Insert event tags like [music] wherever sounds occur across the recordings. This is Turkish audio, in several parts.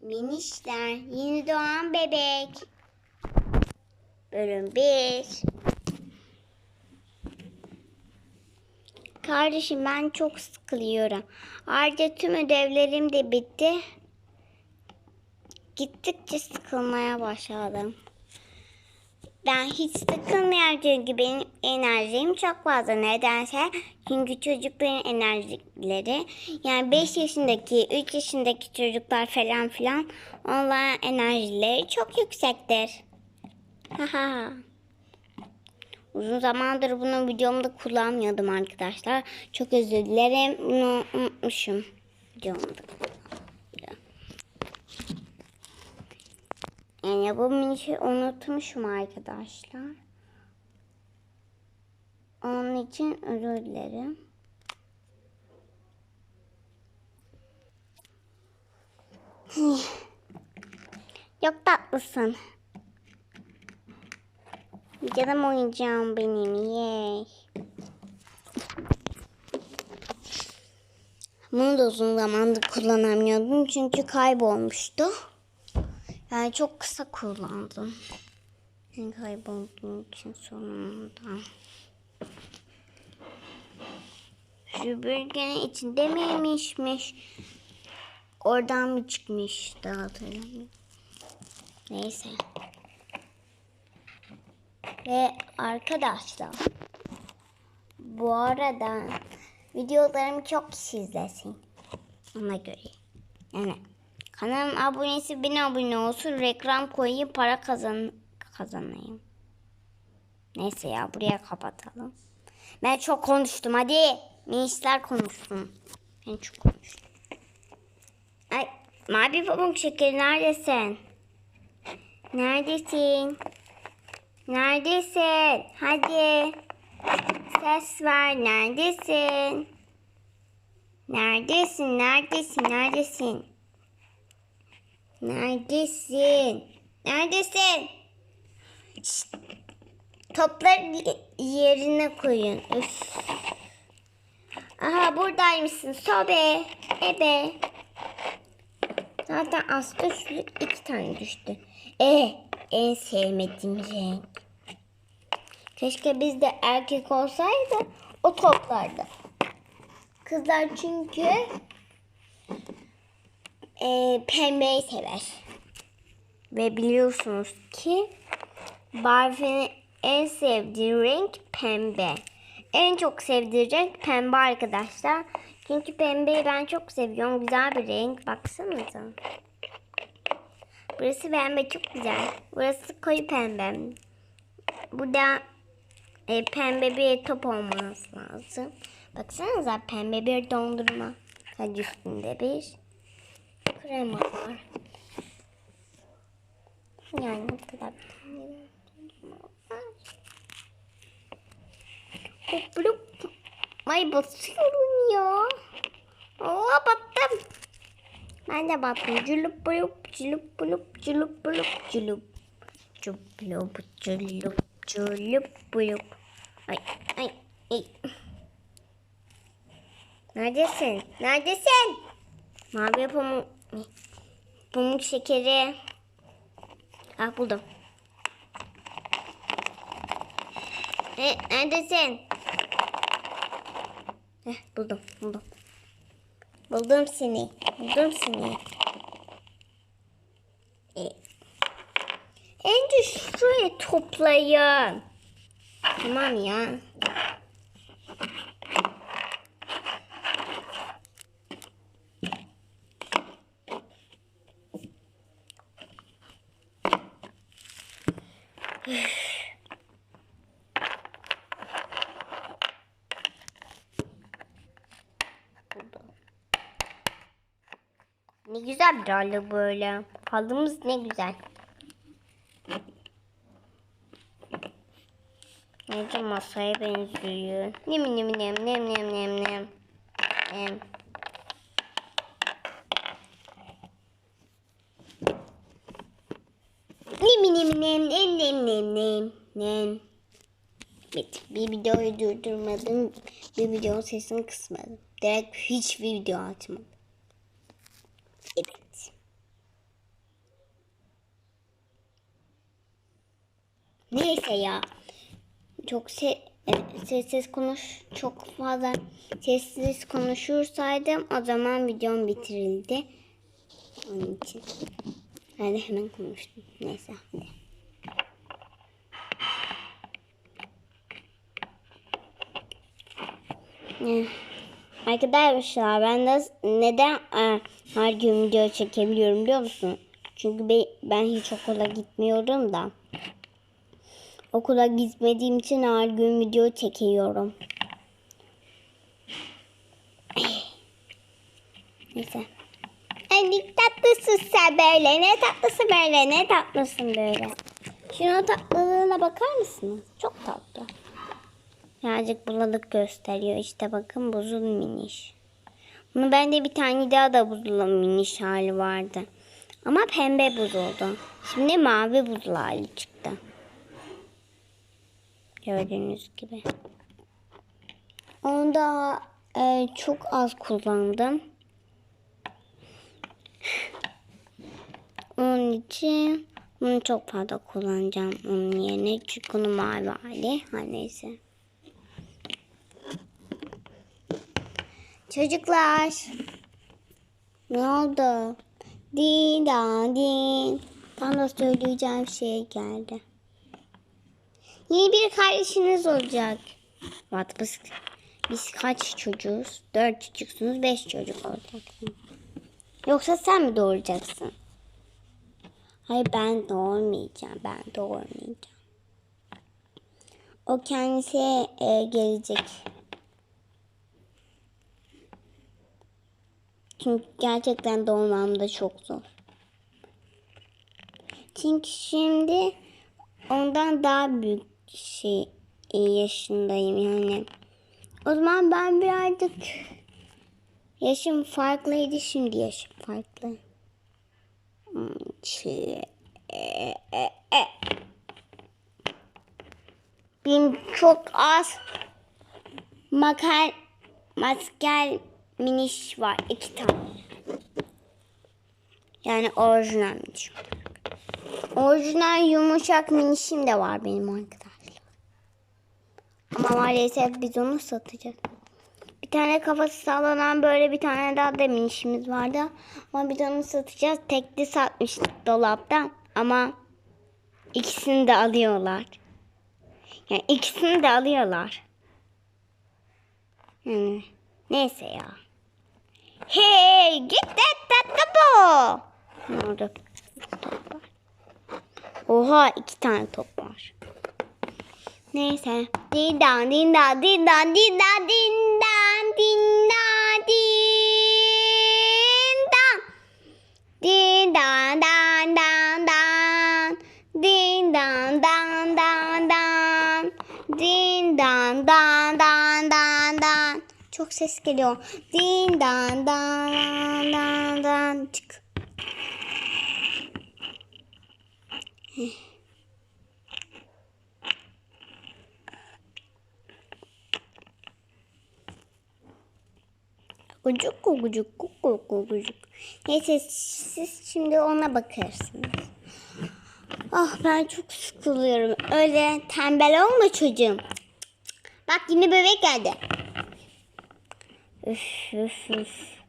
Minişler, yeni doğan bebek. Bölüm 1. Kardeşim ben çok sıkılıyorum. Ayrıca tüm ödevlerim de bitti. Gittikçe sıkılmaya başladım. Ben hiç sıkılmıyorum çünkü benim enerjim çok fazla. Nedense çünkü çocukların enerjileri yani 5 yaşındaki, 3 yaşındaki çocuklar falan filan onların enerjileri çok yüksektir. Haha. Uzun zamandır bunu videomda kullanmıyordum arkadaşlar. Çok özür dilerim. Bunu unutmuşum. Videomda. Yani bu minişi unutmuşum arkadaşlar. Onun için özür dilerim. [laughs] Çok tatlısın. Canım oyuncağım benim. Yey. Bunu da uzun zamandır kullanamıyordum çünkü kaybolmuştu. Yani çok kısa kullandım. Yani kaybolduğum için sonunda. Şu bölgenin içinde miymişmiş? Oradan mı çıkmış? Daha hatırlamıyorum. Neyse. Ve arkadaşlar bu arada videolarımı çok kişi izlesin. Ona göre. Yani kanalın abonesi bin abone olsun. Reklam koyayım para kazan kazanayım. Neyse ya buraya kapatalım. Ben çok konuştum hadi. Minişler konuşsun. Ben çok konuştum. Ay mavi pamuk şekeri neredesin? Neredesin? Neredesin? Hadi. Ses ver. Neredesin? Neredesin? Neredesin? Neredesin? Neredesin? Neredesin? Topları yerine koyun. Üf. Aha buradaymışsın. Sobe. Ebe. Zaten aslında şu iki tane düştü. E en sevmediğim renk. Keşke bizde erkek olsaydı o toplardı. Kızlar çünkü e, pembeyi sever. Ve biliyorsunuz ki Barbie'nin en sevdiği renk pembe. En çok sevdiği renk pembe arkadaşlar. Çünkü pembeyi ben çok seviyorum. Güzel bir renk. Baksanıza. Burası pembe çok güzel. Burası koyu pembe. Burada e, pembe bir top olması lazım. Baksanıza pembe bir dondurma. Sadece üstünde bir krema var. Yani bu kadar hop. Ay basıyorum ya. Oo battım. Ben de battım. Culup bulup culup bulup culup bulup. Culup bulup culup culup bulup. Ay ay ay. Neredesin? Neredesin? Mavi pamuk. Pamuk şekeri. Ah buldum. E, neredesin? Heh, buldum, buldum. Buldum seni. Buldum seni. E, önce şuraya toplayın. Tamam ya. Ne güzel bir halı böyle. Halımız ne güzel. Nece masaya benziyor. Nem nem nem nem nem nem nem. Nem. Nem nem nem nem nem nem nem nem. Evet, bir videoyu durdurmadım. Bir videonun sesini kısmadım. Direkt hiçbir video açmadım. Evet. Neyse ya. Çok se e, sessiz konuş çok fazla sessiz konuşursaydım o zaman videom bitirildi. Onun için. Hadi hemen konuştum. Neyse hadi. Yeah. Arkadaşlar ben de neden e, her gün video çekebiliyorum biliyor musun? Çünkü be- ben hiç okula gitmiyorum da. Okula gitmediğim için her gün video çekiyorum. [sighs] Neyse. Ne tatlısın sen böyle. Ne tatlısı böyle. Ne tatlısın böyle. Şunun tatlılığına bakar mısınız? Çok tatlı. Birazcık bulanık gösteriyor. İşte bakın buzul miniş. Bunu bende bir tane daha da buzul miniş hali vardı. Ama pembe buz oldu. Şimdi mavi buzul hali çıktı. Gördüğünüz gibi. Onu da e, çok az kullandım. Onun için bunu çok fazla kullanacağım onun yerine. Çünkü onun mavi hali. Ha neyse. Çocuklar. Ne oldu? Din da din. Bana söyleyeceğim şey geldi. Yeni bir kardeşiniz olacak. What, biz, biz kaç çocuğuz? Dört çocuksunuz, beş çocuk olacaksın. Yoksa sen mi doğuracaksın? Hayır ben doğurmayacağım. Ben doğurmayacağım. O kendisi e, gelecek. Çünkü gerçekten doğurmam da çok zor. Çünkü şimdi ondan daha büyük şey e, yaşındayım yani. O zaman ben birazcık yaşım farklıydı şimdi yaşım farklı. Şey, e, e. Benim çok az makal masker miniş var. iki tane. Yani orijinal miniş. Orijinal yumuşak minişim de var benim arkadaşlar. Ama maalesef biz onu satacağız. Bir tane kafası sallanan böyle bir tane daha da minişimiz vardı. Ama biz onu satacağız. Tekli satmıştık dolaptan. Ama ikisini de alıyorlar. Yani ikisini de alıyorlar. Yani neyse ya. Hey git et tatlı bu. Ne oldu? Oha iki tane top var. Neyse. Dindan dindan dindan dindan dindan dindan dindan. Dindan dan dan dan. Dindan dan dan dan. Dindan dan dan dan dan. Çok ses geliyor. Dindan dan dan dan dan. Çık. Gucuk gucuk gucuk gucuk. Neyse siz şimdi ona bakarsınız. Ah ben çok sıkılıyorum. Öyle tembel olma çocuğum. Bak yine bebek geldi. Üf üf üf.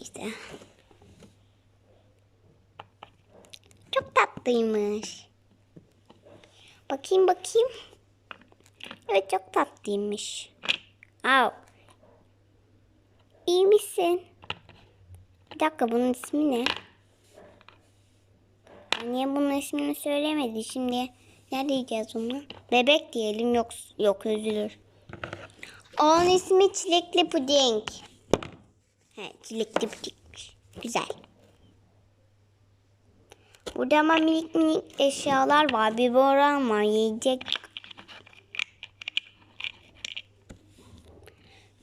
İşte. Çok tatlıymış. Bakayım bakayım. Evet çok tatlıymış. Au. İyi misin? Bir dakika bunun ismi ne? Niye bunun ismini söylemedi? Şimdi ne diyeceğiz onu? Bebek diyelim yok yok üzülür. Onun ismi çilekli puding. He, çilekli pudingmiş. Güzel. Burada ama minik minik eşyalar var. Bir boran var. Yiyecek.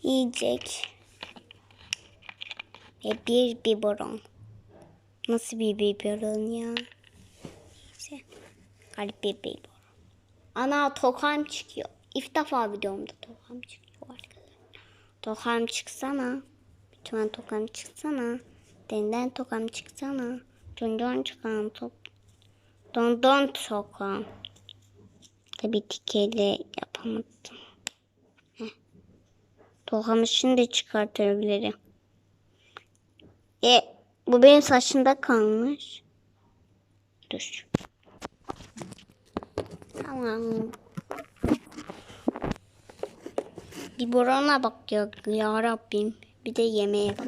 Yiyecek. Ve bir biberon. Nasıl bir biberon ya? Garip bir biberon. Ana tokam çıkıyor. İlk defa videomda tokam çıkıyor arkadaşlar. Tokam çıksana. Lütfen tokam çıksana. Denden tokam çıksana. Don don çıkan top. Don don tokam. Tabii dikeli yapamadım. Heh. Tokamı şimdi çıkartabilirim. E bu benim saçımda kalmış. Dur. Tamam. Bir borana bak ya, ya Rabbim. Bir de yemeğe bak.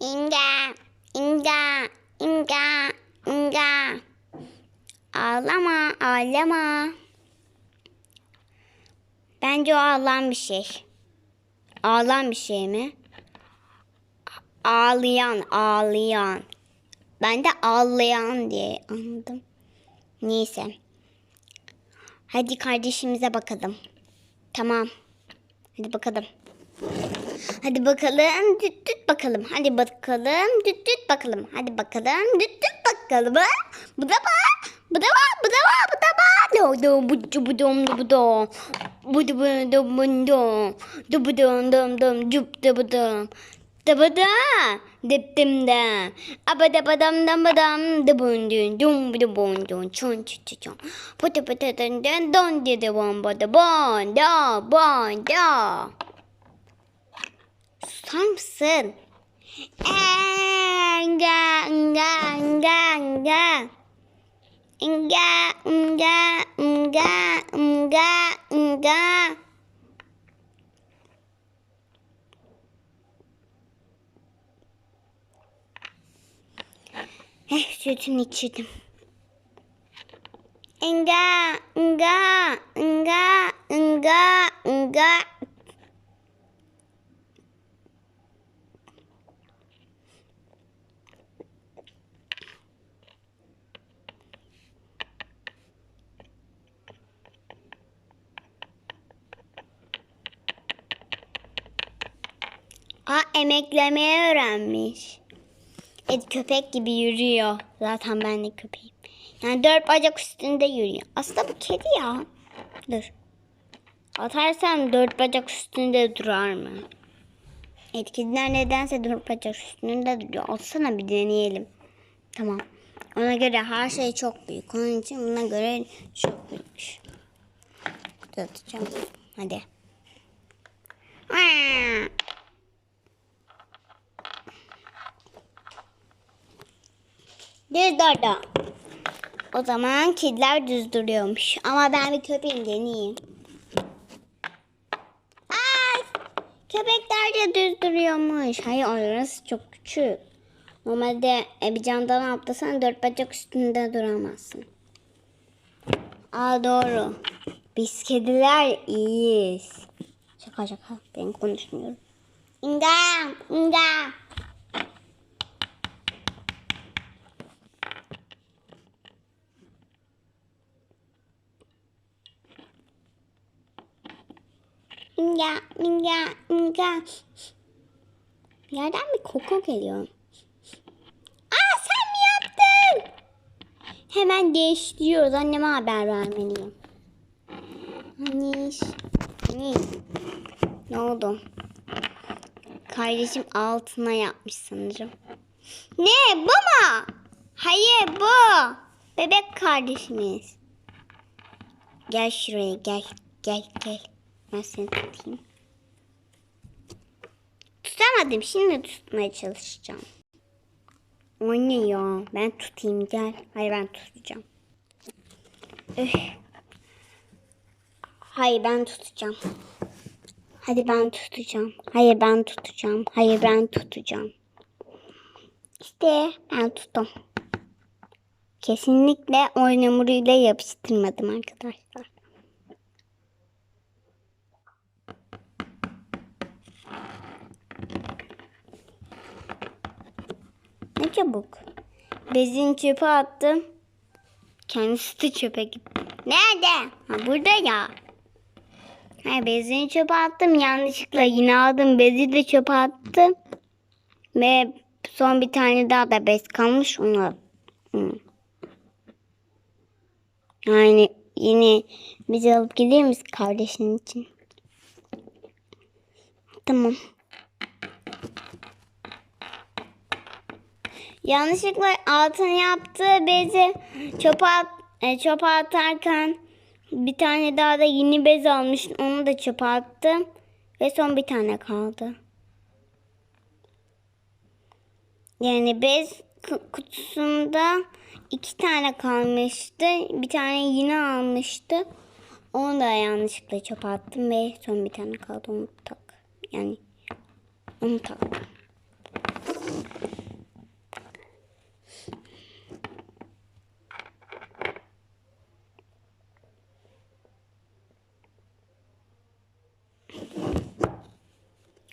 İnga, inga, inga, inga. Ağlama, ağlama. Bence o ağlayan bir şey. Ağlayan bir şey mi? Ağlayan, ağlayan. Ben de ağlayan diye anladım. Neyse. Hadi kardeşimize bakalım. Tamam. Hadi bakalım. Hadi bakalım düt düt bakalım. Hadi bakalım düt düt bakalım. Hadi bakalım düt düt bakalım. Bu da var. Bu du bu dom du bu do. Bu du bu du bu do. Du bu dom dom cup. Da bu da. Dip dim da. Aba da ba dam dam ba dam. Da bun dun dum bu du bun dun. Çun çun çun çun. Putu putu dun dun don di de bon ba da bon da bon da. Susar mısın? Enga, enga, enga, enga. Enga, enga, enga, enga, enga. Eh, sütünü içirdim. Enga, enga, enga, enga, enga. Aa emeklemeyi öğrenmiş. Evet köpek gibi yürüyor. Zaten ben de köpeğim. Yani dört bacak üstünde yürüyor. Aslında bu kedi ya. Dur. Atarsam dört bacak üstünde durar mı? Evet kediler nedense dört bacak üstünde duruyor. Atsana bir deneyelim. Tamam. Ona göre her şey çok büyük. Onun için buna göre çok büyük. Tutacağım. Hadi. Düz durdu. O zaman kediler düz duruyormuş. Ama ben bir köpeğim deneyeyim. Ay! Köpekler de düz duruyormuş. Hayır orası çok küçük. Normalde e, bir camdan atlasan dört bacak üstünde duramazsın. Aa doğru. Biz kediler iyiyiz. Şaka şaka. Ben konuşmuyorum. İnga! İnga! Minga, minga, minga. Yerden bir koku geliyor. Aa sen mi yaptın? Hemen değiştiriyoruz. Anneme haber vermeliyim. Anniş. Anniş. Ne oldu? Kardeşim altına yapmış sanırım. Ne bu mu? Hayır bu. Bebek kardeşimiz. Gel şuraya gel. Gel gel. Ben seni tutayım. Tutamadım. Şimdi tutmaya çalışacağım. O ne ya? Ben tutayım gel. Hayır ben tutacağım. Üh. Hayır ben tutacağım. Hadi ben tutacağım. Hayır ben tutacağım. Hayır ben tutacağım. İşte ben tuttum. Kesinlikle oyun hamuruyla yapıştırmadım arkadaşlar. Çabuk. Bezini çöpe attım. Kendisi de çöpe gitti. Nerede? Ha burada ya. Hayır bezini çöpe attım. Yanlışlıkla yine aldım. Bezi de çöpe attım. Ve son bir tane daha da bez kalmış. Onu. Yani yine biz alıp misin kardeşin için? Tamam. Yanlışlıkla altın yaptığı bezi çöpe, at, e, çöpe atarken bir tane daha da yeni bez almış. Onu da çöpe attım. Ve son bir tane kaldı. Yani bez ku- kutusunda iki tane kalmıştı. Bir tane yine almıştı. Onu da yanlışlıkla çöpe attım ve son bir tane kaldı. Onu tak. Yani onu tak.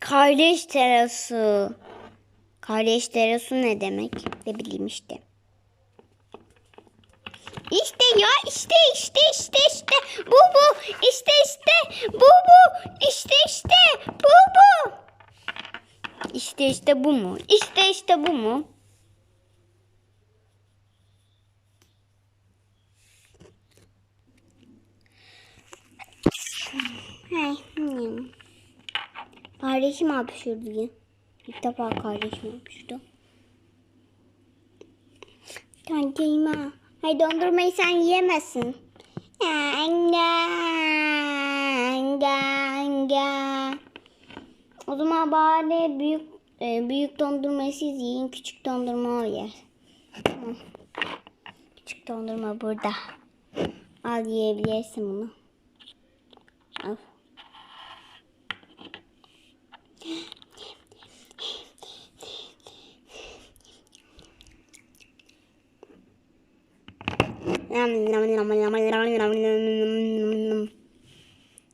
Kardeş terası. Kardeş terası ne demek? Ne bileyim işte. İşte ya işte işte işte işte. Bu bu. İşte işte. Bu bu. İşte işte. Bu bu. İşte işte bu mu? İşte işte bu mu Hey, hmm. Kardeşim hapşırdı ya. İlk defa kardeşim hapşırdı. Kankayım ha. Hay dondurmayı sen yiyemezsin. Anga, anga, anga. O zaman bari büyük e, büyük dondurmayı siz yiyin. Küçük dondurma o yer. Küçük dondurma burada. Al yiyebilirsin bunu. Al.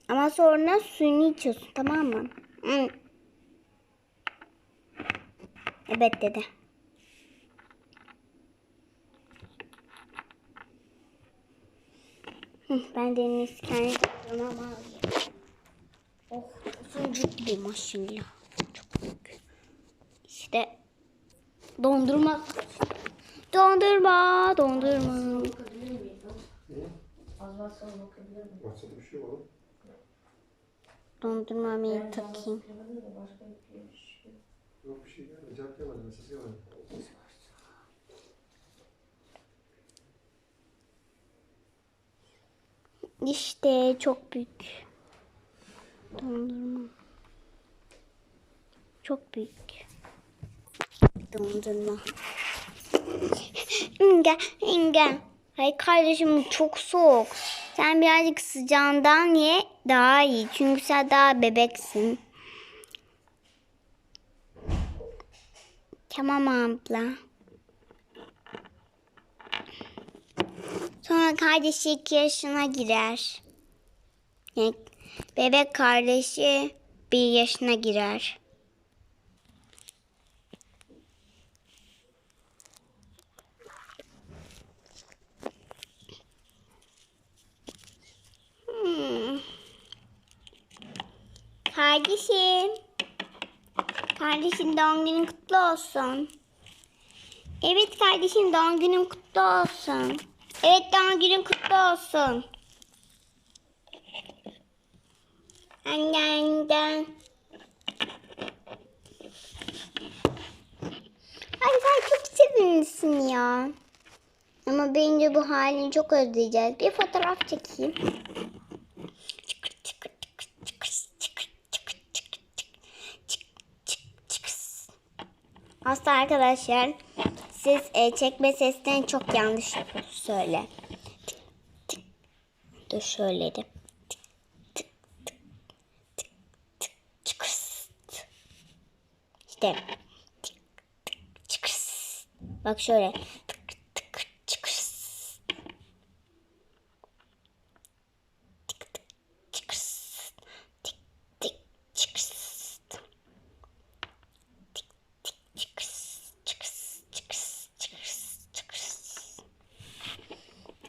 Ama sonra suyunu içiyorsun tamam mı? Evet dedi. Ben deniz kendi ama Oh usuncuk bir maşallah. Çok büyük. İşte dondurma. Dondurma, dondurma. WhatsApp'ta bir şey yok oğlum. Dondurmamı takayım. Yok bir şey gelmedi. Cevap gelmedi. Mesaj gelmedi. İşte çok büyük. Dondurma. Çok büyük. Dondurma. [laughs] İnge, İnge. Hayır kardeşim çok soğuk. Sen birazcık sıcağından ye daha iyi. Çünkü sen daha bebeksin. Tamam abla. Sonra kardeşi iki yaşına girer. Yani bebek kardeşi bir yaşına girer. Hmm. Kardeşim. Kardeşim doğum günün kutlu olsun. Evet kardeşim doğum günün kutlu olsun. Evet doğum günün kutlu olsun. Annenden. Ay sen çok sevinirsin ya. Ama bence bu halini çok özleyeceğiz. Bir fotoğraf çekeyim. Aslında arkadaşlar siz e, çekme seslerini çok yanlış söyle. Dur şöyle de. İşte. Tık, tık, çıkırs. Bak şöyle. Tık, tık, çıkırs. Tık, tık, çıkırs. Tık, tık, çıkırs. Tik çıkıs çıkıs çıkıs çıkıs çıkıs.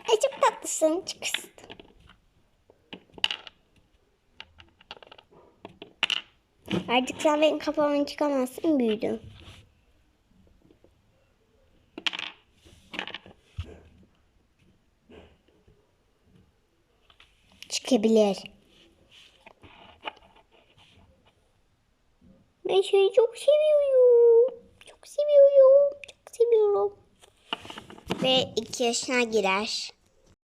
Ay çok tatlısın. Artık sen benim kafamdan çıkamazsın büyüdüm. Çıkabilir. Ben seni çok seviyorum. Çok seviyorum. Çok seviyorum. Ve iki yaşına girer.